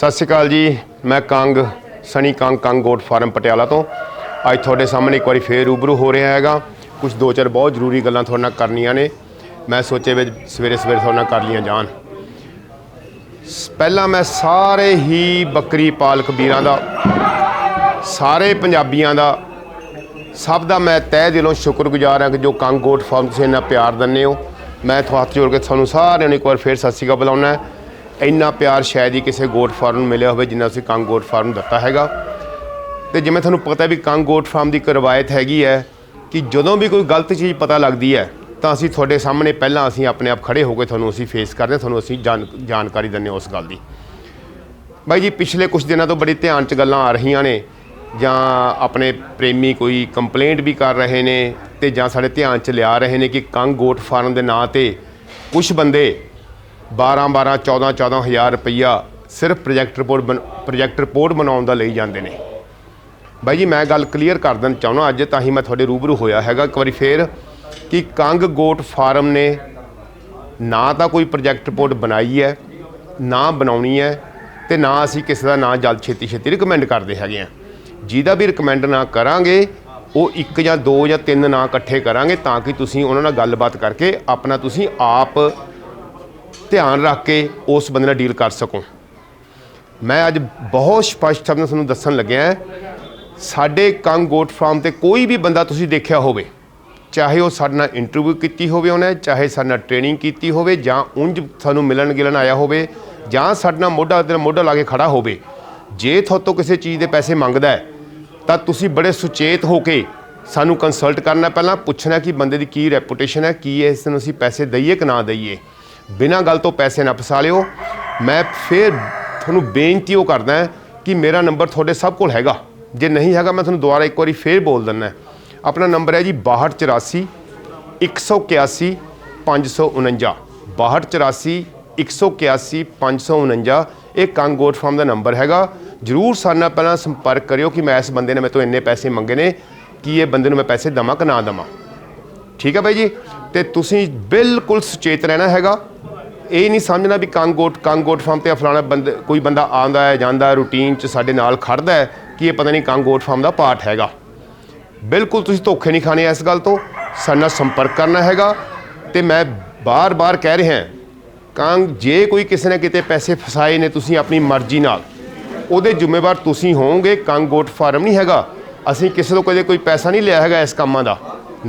ਸਤਿ ਸ਼੍ਰੀ ਅਕਾਲ ਜੀ, ਮੈਂ ਕੰਗ, ਸਣੀ ਕੰਗ ਕੰਗ ਗੋਟ ਫਾਰਮ ਪਟਿਆਲਾ ਤੋਂ। ਅੱਜ ਤੁਹਾਡੇ ਸਾਹਮਣੇ ਇੱਕ ਵਾਰੀ ਫੇਰ ਰੂਬਰੂ ਹੋ ਰਿਹਾ ਹੈਗਾ। ਕੁਝ ਦੋ ਚਾਰ ਬਹੁਤ ਜ਼ਰੂਰੀ ਗੱਲਾਂ ਤੁਹਾਡੇ ਨਾਲ ਕਰਨੀਆਂ ਨੇ। ਮੈਂ ਸੋਚੇ ਵੀ ਸਵੇਰੇ ਸਵੇਰੇ ਤੁਹਾਡੇ ਨਾਲ ਕਰ ਲੀਆਂ ਜਾਣ। ਸ- ਪਹਿਲਾਂ ਮੈਂ ਸਾਰੇ ਹੀ ਬੱਕਰੀ ਪਾਲਕ ਵੀਰਾਂ ਦਾ, ਸਾਰੇ ਪੰਜਾਬੀਆਂ ਦਾ, ਸਭ ਦਾ ਮੈਂ ਤਹਿ ਦਿਲੋਂ ਸ਼ੁਕਰਗੁਜ਼ਾਰ ਹਾਂ ਕਿ ਜੋ ਕੰਗ ਗੋਟ ਫਾਰਮ ਤੁਸੀਂ ਇੰਨਾ ਪਿਆਰ ਦਿੰਦੇ ਹੋ। ਮੈਂ ਤੁਹਾਨੂੰ ਹੱਥ ਜੋੜ ਕੇ ਤੁਹਾਨੂੰ ਸਾਰਿਆਂ ਨੂੰ ਇੱਕ ਵਾਰ ਫੇਰ ਸਤਿ ਸ਼੍ਰੀ ਅਕਾਲ ਬੁਲਾਉਣਾ ਹੈ। ਇੰਨਾ ਪਿਆਰ ਸ਼ਾਇਦ ਹੀ ਕਿਸੇ ਗੋਟ ਫਾਰਮ ਨੂੰ ਮਿਲਿਆ ਹੋਵੇ ਜਿੰਨਾ ਅਸੀਂ ਕੰਗ ਗੋਟ ਫਾਰਮ ਨੂੰ ਦਿੱਤਾ ਹੈਗਾ। ਤੇ ਜਿਵੇਂ ਤੁਹਾਨੂੰ ਪਤਾ ਵੀ ਕੰਗ ਗੋਟ ਫਾਰਮ ਦੀ ਇੱਕ ਰਵਾਇਤ ਹੈਗੀ ਹੈ ਕਿ ਜਦੋਂ ਵੀ ਕੋਈ ਗਲਤ ਚੀਜ਼ ਪਤਾ ਲੱਗਦੀ ਹੈ ਤਾਂ ਅਸੀਂ ਤੁਹਾਡੇ ਸਾਹਮਣੇ ਪਹਿਲਾਂ ਅਸੀਂ ਆਪਣੇ ਆਪ ਖੜੇ ਹੋ ਕੇ ਤੁਹਾਨੂੰ ਅਸੀਂ ਫੇਸ ਕਰਦੇ ਹਾਂ, ਤੁਹਾਨੂੰ ਅਸੀਂ ਜਾਣ ਜਾਣਕਾਰੀ ਦਿੰਦੇ ਹਾਂ ਉਸ ਗੱਲ ਦੀ। ਬਾਈ ਜੀ ਪਿਛਲੇ ਕੁਝ ਦਿਨਾਂ ਤੋਂ ਬੜੀ ਧਿਆਨ 'ਚ ਗੱਲਾਂ ਆ ਰਹੀਆਂ ਨੇ ਜਾਂ ਆਪਣੇ ਪ੍ਰੇਮੀ ਕੋਈ ਕੰਪਲੇਂਟ ਵੀ ਕਰ ਰਹੇ ਨੇ ਤੇ ਜਾਂ ਸਾਡੇ ਧਿਆਨ 'ਚ ਲਿਆ ਰਹੇ ਨੇ ਕਿ ਕੰਗ ਗੋਟ ਫਾਰਮ ਦੇ ਨਾਂ ਤੇ ਕੁਝ ਬੰਦੇ 12 12 14 14 ਹਜ਼ਾਰ ਰੁਪਈਆ ਸਿਰਫ ਪ੍ਰੋਜੈਕਟ ਰਿਪੋਰਟ ਬਣ- ਪ੍ਰੋਜੈਕਟ ਰਿਪੋਰਟ ਬਣਾਉਣ ਦਾ ਲਈ ਜਾਂਦੇ ਨੇ। ਬਾਈ ਜੀ, ਮੈਂ ਗੱਲ ਕਲੀਅਰ ਕਰ ਦੇਣਾ ਚਾਹੁੰਦਾ ਅੱਜ, ਤਾਂ ਹੀ ਮੈਂ ਤੁਹਾਡੇ ਰੂਬਰੂ ਹੋਇਆ ਹੈਗਾ। ਇੱਕ ਵਾਰੀ ਫੇਰ ਕਿ ਕੰਗ ਗੋਟ ਫਾਰਮ ਨੇ ਨਾ ਤਾਂ ਕੋਈ ਪ੍ਰੋਜੈਕਟ ਰਿਪੋਰਟ ਬਣਾਈ ਹੈ, ਨਾ ਬਣਾਉਣੀ ਹੈ ਤੇ ਨਾ ਅਸੀਂ ਕਿਸੇ ਦਾ ਨਾਂ ਜਲਦ ਛੇਤੀ ਛੇਤੀ ਰਿਕਮੈਂਡ ਕਰਦੇ ਹੈਗੇ ਆ ਜਿਹਦਾ ਵੀ ਰਿਕਮੈਂਡ ਨਾ ਕਰਾਂਗੇ, ਉਹ ਇੱਕ ਜਾਂ ਦੋ ਜਾਂ ਤਿੰਨ ਨਾਂ ਇਕੱਠੇ ਕਰਾਂਗੇ ਤਾਂ ਕਿ ਤੁਸੀਂ ਉਹਨਾਂ ਨਾਲ ਗੱਲਬਾਤ ਕਰਕੇ ਆਪਣਾ ਤੁਸੀਂ ਆਪ ਧਿਆਨ ਰੱਖ ਕੇ ਉਸ ਬੰਦੇ ਨਾਲ ਡੀਲ ਕਰ ਸਕੋ। ਮੈਂ ਅੱਜ ਬਹੁਤ ਸਪਸ਼ਟ ਸ਼ਬਦਾਂ ਤੁਹਾਨੂੰ ਦੱਸਣ ਲੱਗਿਆ ਸਾਡੇ ਕੰਗ ਗੋਟ ਫਾਰਮ ਤੇ ਕੋਈ ਵੀ ਬੰਦਾ ਤੁਸੀਂ ਦੇਖਿਆ ਹੋਵੇ, ਚਾਹੇ ਉਹ ਸਾਡੇ ਨਾਲ ਇੰਟਰਵਿਊ ਕੀਤੀ ਹੋਵੇ ਉਹਨੇ, ਚਾਹੇ ਸਾਡੇ ਨਾਲ ਟ੍ਰੇਨਿੰਗ ਕੀਤੀ ਹੋਵੇ, ਜਾਂ ਉਂਝ ਸਾਨੂੰ ਮਿਲਣ ਗਿਲਣ ਆਇਆ ਹੋਵੇ, ਜਾਂ ਸਾਡੇ ਨਾਲ ਮੋਢਾ ਤੇ ਮੋਢਾ ਲਾ ਕੇ ਖੜਾ ਹੋਵੇ, ਜੇ ਤੁਹਾਤੋਂ ਕਿਸੇ ਚੀਜ਼ ਦੇ ਪੈਸੇ ਮੰਗਦਾ ਹੈ, ਤਾਂ ਤੁਸੀਂ ਬੜੇ ਸੁਚੇਤ ਹੋ ਕੇ ਸਾਨੂੰ ਕੰਸਲਟ ਕਰਨਾ ਪਹਿਲਾਂ, ਪੁੱਛਣਾ ਕਿ ਬੰਦੇ ਦੀ ਕੀ ਰੈਪੂਟੇਸ਼ਨ ਹੈ, ਕੀ ਇਸ ਨੂੰ ਅਸੀਂ ਪੈਸੇ ਦਈਏ ਕਿ ਨਾ ਦਈਏ। ਬਿਨਾਂ ਗੱਲ ਤੋਂ ਪੈਸੇ ਨਾ ਫਸਾ ਲਿਓ। ਮੈਂ ਫਿਰ ਤੁਹਾਨੂੰ ਬੇਨਤੀ ਉਹ ਕਰਦਾ ਕਿ ਮੇਰਾ ਨੰਬਰ ਤੁਹਾਡੇ ਸਭ ਕੋਲ ਹੈਗਾ। ਜੇ ਨਹੀਂ ਹੈਗਾ, ਮੈਂ ਤੁਹਾਨੂੰ ਦੁਬਾਰਾ ਇੱਕ ਵਾਰੀ ਫੇਰ ਬੋਲ ਦਿੰਦਾ ਆਪਣਾ ਨੰਬਰ ਹੈ ਜੀ 6284 181 549 6284 181 549 ਇਹ ਕੰਗੋਟ ਫਾਰਮ ਦਾ ਨੰਬਰ ਹੈਗਾ। ਜਰੂਰ ਸਾਡੇ ਨਾਲ ਪਹਿਲਾਂ ਸੰਪਰਕ ਕਰਿਓ ਕਿ ਮੈਂ ਇਸ ਬੰਦੇ ਨੇ ਮੇਰੇ ਤੋਂ ਇੰਨੇ ਪੈਸੇ ਮੰਗੇ ਨੇ ਕਿ ਇਹ ਬੰਦੇ ਨੂੰ ਮੈਂ ਪੈਸੇ ਦਵਾਂ ਕਿ ਨਾ ਦਵਾਂ। ਠੀਕ ਹੈ ਬਾਈ ਜੀ? ਤੇ ਤੁਸੀਂ ਬਿਲਕੁਲ ਸੁਚੇਤ ਰਹਿਣਾ ਹੈਗਾ। ਇਹ ਨਹੀਂ ਸਮਝਣਾ ਵੀ ਕੰਗੋਟ ਕੰਗੋਟ ਫਾਰਮ ਤੇ ਫਲਾਣਾ ਬੰਦੇ, ਕੋਈ ਬੰਦਾ ਆਉਂਦਾ ਹੈ, ਜਾਂਦਾ ਹੈ ਰੂਟੀਨ 'ਚ ਸਾਡੇ ਨਾਲ ਖੜਦਾ ਹੈ ਕਿ ਇਹ ਪਤਾ ਨਹੀਂ ਕੰਗੋਟ ਫਾਰਮ ਦਾ ਪਾਰਟ ਹੈਗਾ। ਬਿਲਕੁਲ ਤੁਸੀਂ ਧੋਖੇ ਨਹੀਂ ਖਾਣੇ ਇਸ ਗੱਲ ਤੋਂ, ਸਾਡੇ ਨਾਲ ਸੰਪਰਕ ਕਰਨਾ ਹੈਗਾ ਤੇ ਮੈਂ ਬਾਰ-ਬਾਰ ਕਹਿ ਰਿਹਾ ਕੰਗ ਜੇ ਕੋਈ ਕਿਸੇ ਨੇ ਕਿਤੇ ਪੈਸੇ ਫਸਾਏ ਨੇ ਤੁਸੀਂ ਆਪਣੀ ਮਰਜ਼ੀ ਨਾਲ, ਉਹਦੇ ਜ਼ਿੰਮੇਵਾਰ ਤੁਸੀਂ ਹੋਵੋਗੇ ਕੰਗੋਟ ਫਾਰਮ ਨਹੀਂ ਹੈਗਾ। ਅਸੀਂ ਕਿਸੇ ਤੋਂ ਕਦੇ ਕੋਈ ਪੈਸਾ ਨਹੀਂ ਲਿਆ ਹੈਗਾ ਇਸ ਕੰਮਾਂ ਦਾ।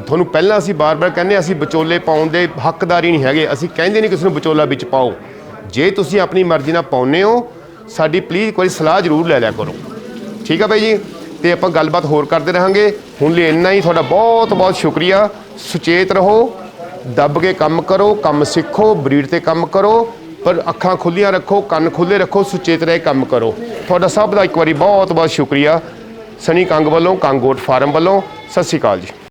ਤੁਹਾਨੂੰ ਪਹਿਲਾਂ ਅਸੀਂ ਬਾਰ-ਬਾਰ ਕਹਿੰਦੇ ਅਸੀਂ ਵਿਚੋਲੇ ਪਾਉਣ ਦੇ ਹੱਕਦਾਰ ਹੀ ਨਹੀਂ ਹੈਗੇ। ਅਸੀਂ ਕਹਿੰਦੇ ਨਹੀਂ ਕਿਸੇ ਨੂੰ ਵਿਚੋਲਾ ਵਿੱਚ ਪਾਓ। ਜੇ ਤੁਸੀਂ ਆਪਣੀ ਮਰਜ਼ੀ ਨਾਲ ਪਾਉਨੇ ਹੋ, ਸਾਡੀ ਪਲੀਜ਼ ਕੋਈ ਸਲਾਹ ਜ਼ਰੂਰ ਲੈ ਲਿਆ ਕਰੋ। ਠੀਕ ਆ ਬਾਈ ਜੀ? ਤੇ ਆਪਾਂ ਗੱਲਬਾਤ ਹੋਰ ਕਰਦੇ ਰਹਾਂਗੇ। ਹੁਣ ਲਈ ਇੰਨਾ ਹੀ। ਤੁਹਾਡਾ ਬਹੁਤ ਬਹੁਤ ਸ਼ੁਕਰੀਆ। ਸੁਚੇਤ ਰਹੋ, ਦੱਬ ਕੇ ਕੰਮ ਕਰੋ, ਕੰਮ ਸਿੱਖੋ, ਬਰੀਡ ਤੇ ਕੰਮ ਕਰੋ, ਪਰ ਅੱਖਾਂ ਖੁੱਲੀਆਂ ਰੱਖੋ, ਕੰਨ ਖੁੱਲੇ ਰੱਖੋ, ਸੁਚੇਤ ਰਹਿ ਕੰਮ ਕਰੋ। ਤੁਹਾਡਾ ਸਭ ਦਾ ਇੱਕ ਵਾਰੀ ਬਹੁਤ ਬਹੁਤ ਸ਼ੁਕਰੀਆ। ਸਨੀ ਕੰਗ ਵੱਲੋਂ, ਕੰਗੋਟ ਫਾਰਮ ਵੱਲੋਂ। ਸਤਿ ਸ਼੍ਰੀ ਅਕਾਲ ਜੀ।